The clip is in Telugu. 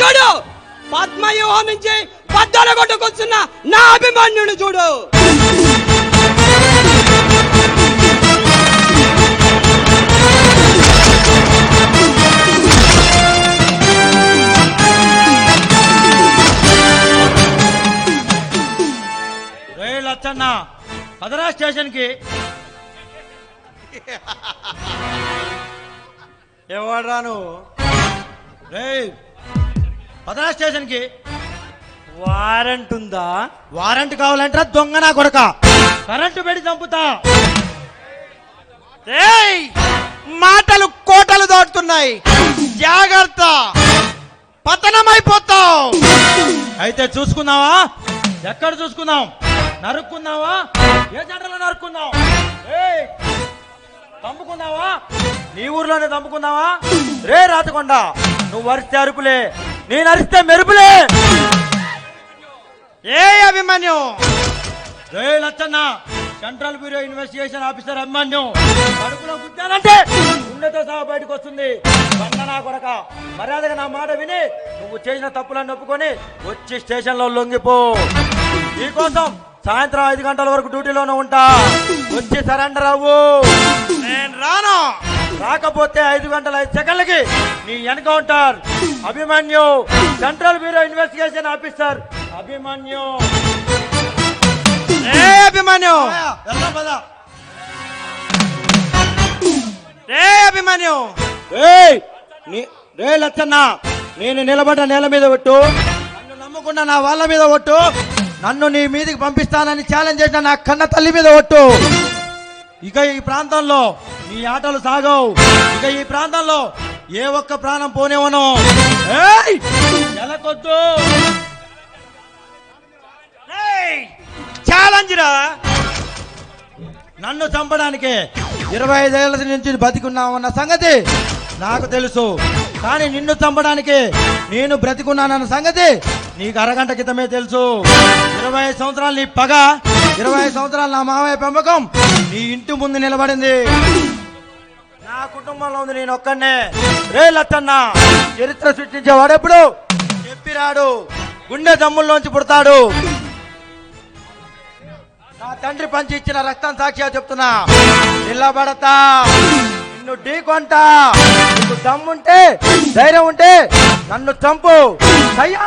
చూడు. పద్మవ్యూహం నుంచి పద్దాల కొట్టుకొస్తున్న నా అభిమన్యుని చూడు. రే లచ్చన్న కదరా స్టేషన్కి ఎవడ్రా నువ్వు? రే కదరా స్టేషన్కి వారెంట్ ఉందా వారెంట్ కావాలంటే దొంగ నా కొడక. కరెంటు పెట్టి చంపుతా. ఏయ్! మాటలు కోటలు దాటుతున్నాయి. జాగ్రత్త. పతనమైపోతావు. అయితే చూసుకుందావా? ఎక్కడ చూసుకుందాం? నరుక్కుందావా? ఏ జంటలో నరుక్కుందాం? ఏయ్, చంపుకుందావా? నీ ఊర్లోనే చంపుకుందావా? రే రాతకొండ నువ్వు అరిస్తే అరుపులే. నేను అరిస్తే మెరుపులే. ఏ అభిమన్యు? ఏ Lachanna central bureau investigation officer Abhimanyam. కడుపులో గుద్దానంటే గుండెతో సహా బయటకు వస్తుంది. నా కొడక. మర్యాదగా నా మాట విని నువ్వు చేసిన తప్పులను ఒప్పుకొని వచ్చి స్టేషన్లో లొంగిపో. నీకోసం సాయంత్రం ఐదు గంటల వరకు డ్యూటీలోనే ఉంటా. వచ్చి సరెండర్ అవ్వు. నేను రాను. రాకపోతే ఐదు గంటల ఐదు సెకండ్లకి నీ encounter Abhimanyu central bureau investigation officer Abhimanyu. ఏ అభిమన్యు. ఏ అభిమన్యు. రే లచ్చన్న నేను నిలబడ్డ నేల మీద ఒట్టు. నన్ను నమ్ముకున్న నా వాళ్ళ మీద ఒట్టు. నన్ను నీ మీదకి పంపిస్తానని ఛాలెంజ్ చేసిన నా కన్న తల్లి మీద ఒట్టు. ఇక ఈ ప్రాంతంలో నీ ఆటలు సాగవు. ఇక ఈ ప్రాంతంలో ఏ ఒక్క ప్రాణం పోనేవను ఏయ్! ఎలకొద్దు. ఛాలెంజ్ రా. నన్ను చంపడానికి ఇరవై ఐదేళ్ళ నుంచి బతికున్నామన్న సంగతి నాకు తెలుసు. కానీ నిన్ను చంపడానికి నేను బ్రతికున్నానన్న సంగతి నీకు అరగంట క్రితమే తెలుసు. ఇరవై ఐదు సంవత్సరాలు నీ పగ ఇరవై ఐదు సంవత్సరాలు నా మామయ్య పెంపకం నీ ఇంటి ముందు నిలబడింది. నా కుటుంబంలో ఉంది నేను ఒక్కనే రే లచ్చన్న చరిత్ర సృష్టించేవాడెప్పుడు చెప్పిరాడు. గుండె దమ్ముల్లోంచి పుడతాడు. నా తండ్రి పంచి ఇచ్చిన రక్తం సాక్షిగా చెప్తున్నా. నిలబడతా. నిన్ను ఢీకొంటా నీకు దమ్ముంటే ధైర్యం ఉంటే నన్ను చంపు. అయ్యా